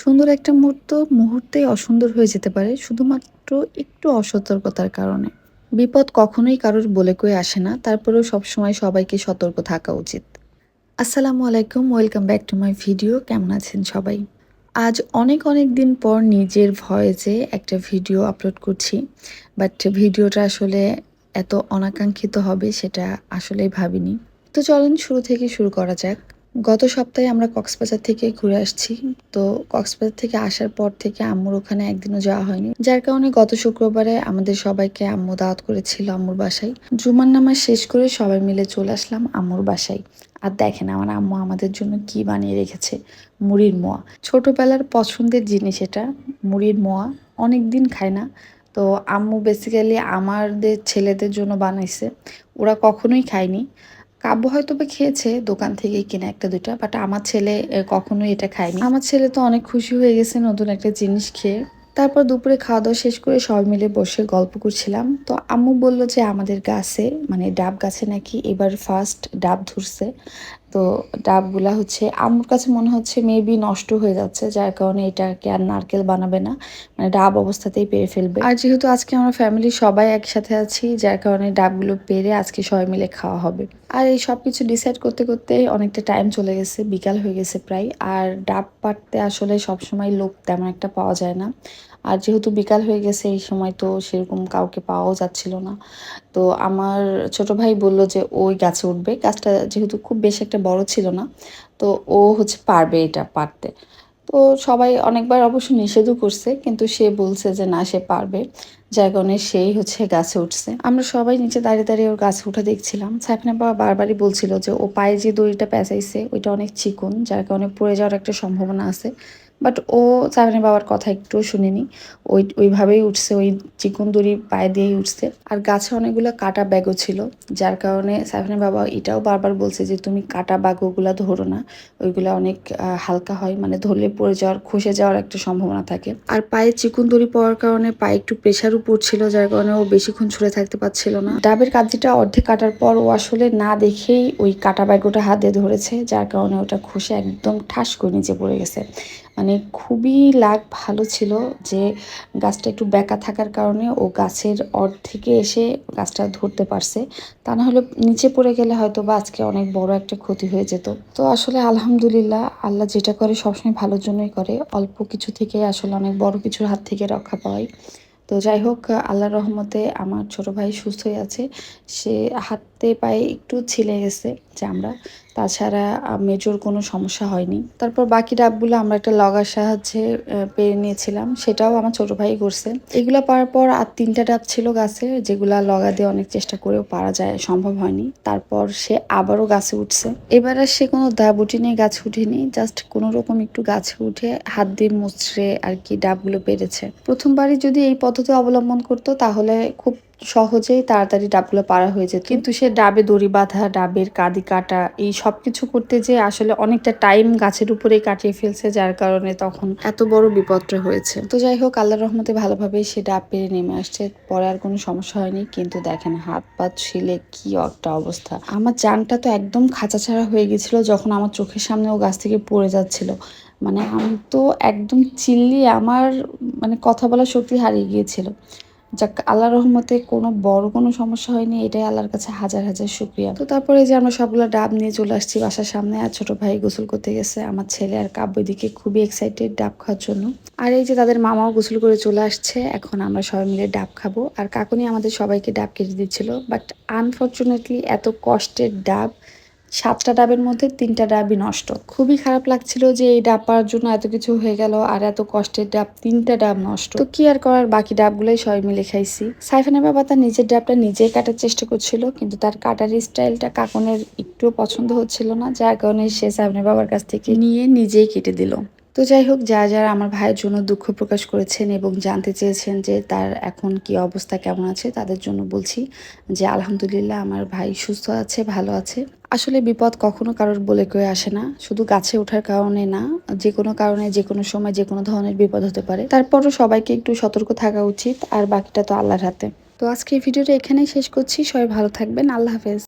সুন্দর একটা মুহূর্ত, মুহূর্তেই অসুন্দর হয়ে যেতে পারে, শুধুমাত্র একটু অসতর্কতার কারণে। বিপদ কখনোই কারোর বলে কয়ে আসে না, তারপরেও সবসময় সবাইকে সতর্ক থাকা উচিত। আসসালামু আলাইকুম, welcome back to my video, কেমন আছেন সবাই? আজ অনেক অনেক দিন পর নিজের ভয়েসে একটা ভিডিও আপলোড করছি, বাট ভিডিওটা আসলে এত অনাকাঙ্ক্ষিত হবে সেটা আসলেই ভাবিনি। তো চলেন শুরু থেকে শুরু করা যাক। গত সপ্তাহে আমরা কক্সবাজার থেকে ঘুরে আসছি। তো কক্সবাজার থেকে আসার পর থেকে আম্মুর ওখানে একদিনও যাওয়া হয়নি। যার কারণে গত শুক্রবারে আমাদের সবাইকে আম্মু দাওয়াত করেছিল আম্মুর বাসায়। জুমার নামাজ শেষ করে সবাই মিলে চলে আসলাম আম্মুর বাসায়। আর দেখেন আমার আম্মু আমাদের জন্য কি বানিয়ে রেখেছে। মুড়ির মোয়া। ছোটবেলার পছন্দের জিনিস এটা। মুড়ির মোয়া। অনেক দিন খায় না। তো আম্মু বেসিক্যালি আমাদের ছেলেদের জন্য বানাইছে। ওরা কখনোই খায়নি। কাব্য হয়তো বা খেয়েছে দোকান থেকে কিনে একটা দুটা বাট আমার ছেলে কখনোই এটা খায়নি। আমার ছেলে তো অনেক খুশি হয়ে গেছে নতুন একটা জিনিস খেয়ে। তারপর দুপুরে খাওয়া দাওয়া শেষ করে সবাই মিলে বসে গল্প করছিলাম। তো আম্মু বলল যে, আমাদের গাছে মানে ডাব গাছে নাকি এবার ফার্স্ট ডাব ধরছে। তো ডাবগুলা হচ্ছে, আমার কাছে মনে হচ্ছে মেবি নষ্ট হয়ে যাচ্ছে, যার কারণে এটাকে আর নারকেল বানাবে না মানে ডাব অবস্থাতেই পেরে ফেলবে। আর যেহেতু আজকে আমরা ফ্যামিলি সবাই একসাথে আছি, যার কারণে ডাবগুলো পেরে আজকে সবাই মিলে খাওয়া হবে। আর এই সব কিছু ডিসাইড করতে করতে অনেকটা টাইম চলে গেছে, বিকাল হয়ে গেছে প্রায়। আর ডাব পাড়তে আসলে সবসময় লোক তেমন একটা পাওয়া যায় না। আর যেহেতু বিকাল হয়ে গেছে এই সময়, তো সেরকম কাউকে পাওয়াও যাচ্ছিল না। তো আমার ছোট ভাই বলল যে, ওই গাছে উঠবে। গাছটা যেহেতু খুব বেশি একটা বড় ছিল না, তো ও হচ্ছে পারবে এটা পারতে। তো সবাই অনেকবার অবশ্য নিষেধও করছে, কিন্তু সে বলছে যে, না, সে পারবে। যার কারণে সেই হচ্ছে গাছে উঠছে। আমরা সবাই নিচে দাঁড়িয়ে দাঁড়িয়ে ওর গাছে উঠে দেখছিলাম। সাইফিনা বাবা বারবারই বলছিল যে, ও পায়ে যে দড়িটা পেঁচাইছে, ওইটা অনেক চিকন, যার কারণে পড়ে যাওয়ার একটা সম্ভাবনা আছে। বাট ও সাইফিনা বাবার কথা একটুও শুনিনি। ওই, ওইভাবেই উঠছে, ওই চিকন দড়ি পায়ে দিয়েই উঠছে। আর গাছে অনেকগুলো কাটা ব্যাগও ছিল, যার কারণে সাইফিনা বাবা এটাও বারবার বলছে যে, তুমি কাটা ব্যাগগুলো ধরো না। ওইগুলো অনেক হালকা হয় মানে ধরলে পড়ে যাওয়ার, খসে যাওয়ার একটা সম্ভাবনা থাকে। আর পায়ে চিকুন দড়ি পড়ার কারণে পায়ে একটু প্রেশারও পড়ছিল, যার কারণে ও বেশিক্ষণ ছুড়ে থাকতে পারছিল না। ডাবের কাজিটা অর্ধেক কাটার পর ও আসলে না দেখেই ওই কাটা ব্যাগটা হাতে ধরেছে, যার কারণে ওটা খসে একদম ঠাস করে নিচে পড়ে গেছে। মানে খুবই লাগ ভালো ছিল যে গাছটা একটু বেঁকা থাকার কারণে ও গাছের অর্ধেকে এসে গাছটা ধরতে পারছে। তা না হলে নিচে পড়ে গেলে হয়তো বা আজকে অনেক বড় একটা ক্ষতি হয়ে যেত। তো আসলে আলহামদুলিল্লাহ আল্লাহ যেটা করে সবসময় ভালোর জন্যই করে। অল্প কিছু থেকে আসলে অনেক বড় কিছুর হাত থেকে রক্ষা পাওয়াই। তো যাই হোক, আল্লাহর রহমতে আমার ছোট ভাই সুস্থ হয়ে আছে। সে হাতে পায়ে একটু ছিলে গেছে যে আমরা। তাছাড়া মেজর কোনো সমস্যা হয়নি। তারপর বাকি ডাবগুলো আমরা একটা লগার সাহায্যে পেরে নিয়েছিলাম। সেটাও আমার ছোট ভাই করছে। এগুলো পাওয়ার পর আর তিনটা ডাব ছিল গাছে, যেগুলা লগা দিয়ে অনেক চেষ্টা করেও পারা যায়, সম্ভব হয়নি। তারপর সে আবারও গাছে উঠছে। এবার আর সে কোনো ডাব উঠে নিয়ে গাছে উঠেনি, জাস্ট কোনো রকম একটু গাছে উঠে হাত দিয়ে মুচড়ে আর কি ডাবগুলো পেরেছে। প্রথমবারই যদি এই পদ্ধতি অবলম্বন করতো তাহলে খুব সহজেই তাড়াতাড়ি ডাবগুলো পারা হয়ে যেত। কিন্তু সে ডাবে দড়ি বাঁধা ডাবের কাঁদি কাটা এই সব কিছু করতে যে আসলে অনেকটা টাইম গাছের উপরেই কাটিয়ে ফেলছে যার কারণে তখন এত বড় বিপদটা হয়েছে। তো যাই হোক আল্লাহ রহমতে ভালোভাবেই সে ডাব পেরে নেমে আসছে। পরে আর কোনো সমস্যা হয়নি কিন্তু দেখেন হাত পা ছিলে কি একটা অবস্থা। আমার জানটা তো একদম খাঁচা ছাড়া হয়ে গেছিল যখন আমার চোখের সামনে ও গাছ থেকে পড়ে যাচ্ছিল। মানে আমি তো একদম চিল্লি আমার মানে কথা বলার শক্তি হারিয়ে গিয়েছিল। যাক আল্লাহ রহমতে কোনো বড় কোনো সমস্যা হয়নি, এটাই আল্লাহর কাছে হাজার হাজার শুক্রিয়া। তো তারপরে যে আমরা সবগুলো ডাব নিয়ে চলে আসছি বাসার সামনে, আর ছোট ভাই গোসল করতে গেছে, আমার ছেলে আর কাব্য দিকে খুবই এক্সাইটেড ডাব খাওয়ার জন্য। আর এই যে তাদের মামাও গোসল করে চলে আসছে, এখন আমরা সবাই মিলে ডাব খাব। আর কাকুনি আমাদের সবাইকে ডাব কেটে দিচ্ছিল বাট আনফর্চুনেটলি এত কষ্টের ডাব সাতটা ডাবের মধ্যে তিনটা ডাবই নষ্ট। খুবই খারাপ লাগছিল যে এই ডাব পাওয়ার জন্য এত কিছু হয়ে গেল আর এত কষ্টের ডাব, তিনটা ডাব নষ্ট। তো কি আর করার, বাকি ডাবগুলোই সবাই মিলে খাইছি। সাইফানের বাবা তার নিজের ডাবটা নিজেই কাটার চেষ্টা করছিল, কিন্তু তার কাটার স্টাইলটা কাকনের একটুও পছন্দ হচ্ছিল না, যার কারণে সে সাইফানের বাবার কাছ থেকে নিয়ে নিজেই কেটে দিল। তো যাই হোক যা যারা আমার ভাইয়ের জন্য দুঃখ প্রকাশ করেছেন এবং জানতে চেয়েছেন যে তার এখন কি অবস্থা, কেমন আছে, তাদের জন্য বলছি যে আলহামদুলিল্লাহ আমার ভাই সুস্থ আছে, ভালো আছে। আসলে বিপদ কখনো কারোর বলে কয়ে আসে না, শুধু গাছে ওঠার কারণে না, যে কোনো কারণে, যে কোনো সময় যে কোনো ধরনের বিপদ হতে পারে। তারপরও সবাইকে একটু সতর্ক থাকা উচিত, আর বাকিটা তো আল্লাহর হাতে। তো আজকে এই ভিডিওটা এখানেই শেষ করছি, সবাই ভালো থাকবেন, আল্লাহ হাফেজ।